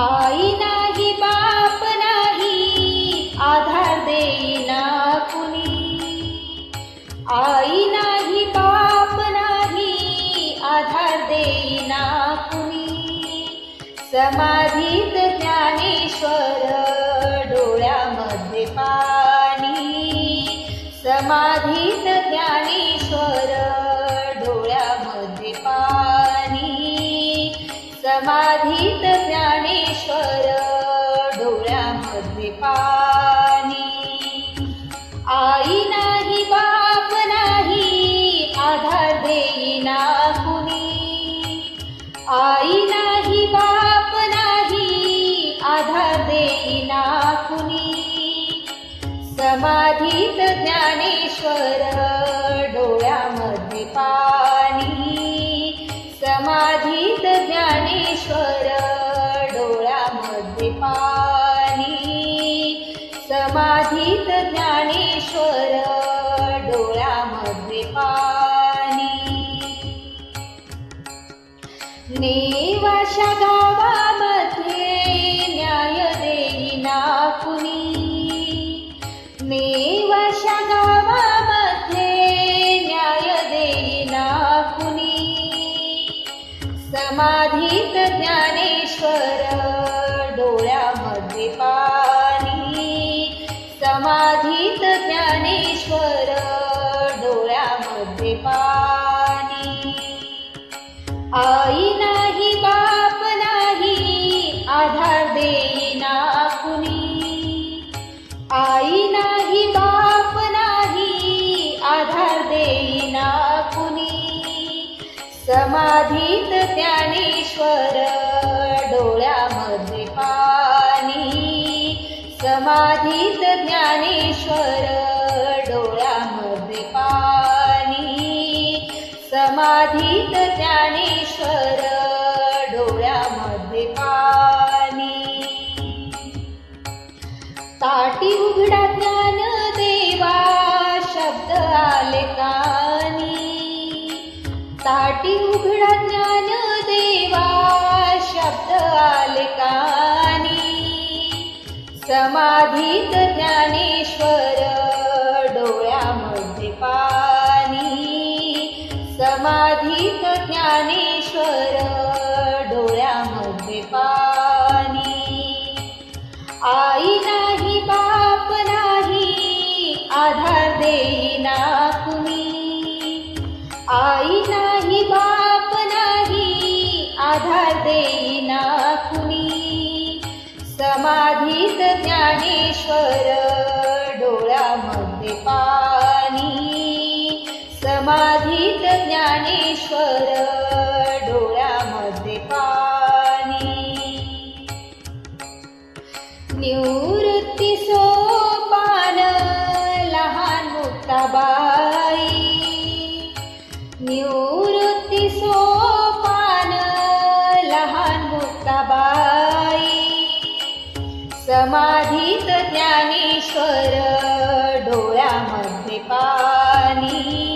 आई नाही बाप नाही आधार देईना कुणी. आई नाही बाप नाही आधार देईना कुणी. समाधीत ज्ञानेश्वर डोळ्यामध्ये पाणी. समाधी डोळ्यामध्ये पाणी. आई नाही बाप नाही आधार देईना कुणी. आई नाही बाप नाही आधार देईना कुणी. समाधीत ज्ञानेश्वर डोळ्यामध्ये पाणी. समाधीत ज्ञानेश्वर मध्ये पाणी नेवाशा गावामध्ये न्याय देईना कुणी नेवाशा गावामध्ये न्याय देईना कुणी समाधीत ज्ञानेश्वर डोळ्यामध्ये पाणी। समाधीत ज्ञानेश्वर आई नाही बाप नाही आधार देईना कुणी. आई नाही बाप नाही आधार देईना कुणी. समाधीत ज्ञानेश्वर डोळ्यामध्ये पाणी. समाधीत ज्ञानेश्वर समाधीत ज्ञानेश्वर डोळ्यामध्ये पाणी. ताटी उघडा ज्ञान देवा शब्द आले कानी. ताटी उघडा ज्ञान देवा शब्द आले कानी. समाधीत ज्ञानेश्वर ज्ञानेश्वर डोळ्यामध्ये पाणी. आई नाही बाप नाही आधार देईना कुणी. आई नाही बाप नाही आधार देईना कुणी. समाधीत ज्ञानेश्वर डोळ्यामध्ये पाणी ज्ञानेश्वर डोळ्यामध्ये पाणी. निवृत्ती सोपान लहान मुक्ताबाई निवृत्ती सोपान लहान मुक्ताबाई समाधीत ज्ञानेश्वर डोळ्यामध्ये पाणी.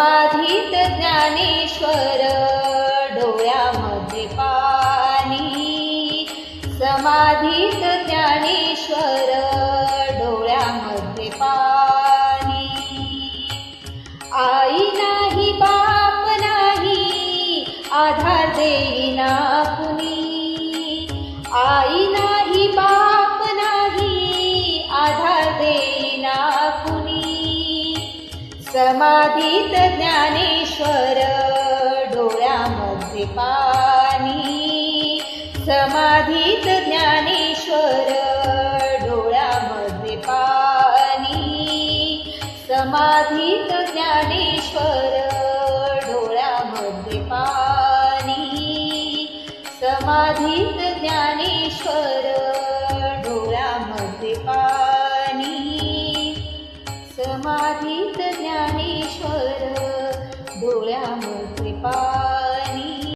समाधीत ज्ञानेश्वर डोळ्यामध्ये पाणी. समाधीत ज्ञानेश्वर डोळ्यामध्ये पाणी. आई नाही बाप नाही आधार देईना कुणी. आई नाही समाधीत ज्ञानेश्वर डोळ्यामध्ये पाणी. समाधीत ज्ञानेश्वर डोळ्यामध्ये पाणी. समाधीत ज्ञानेश्वर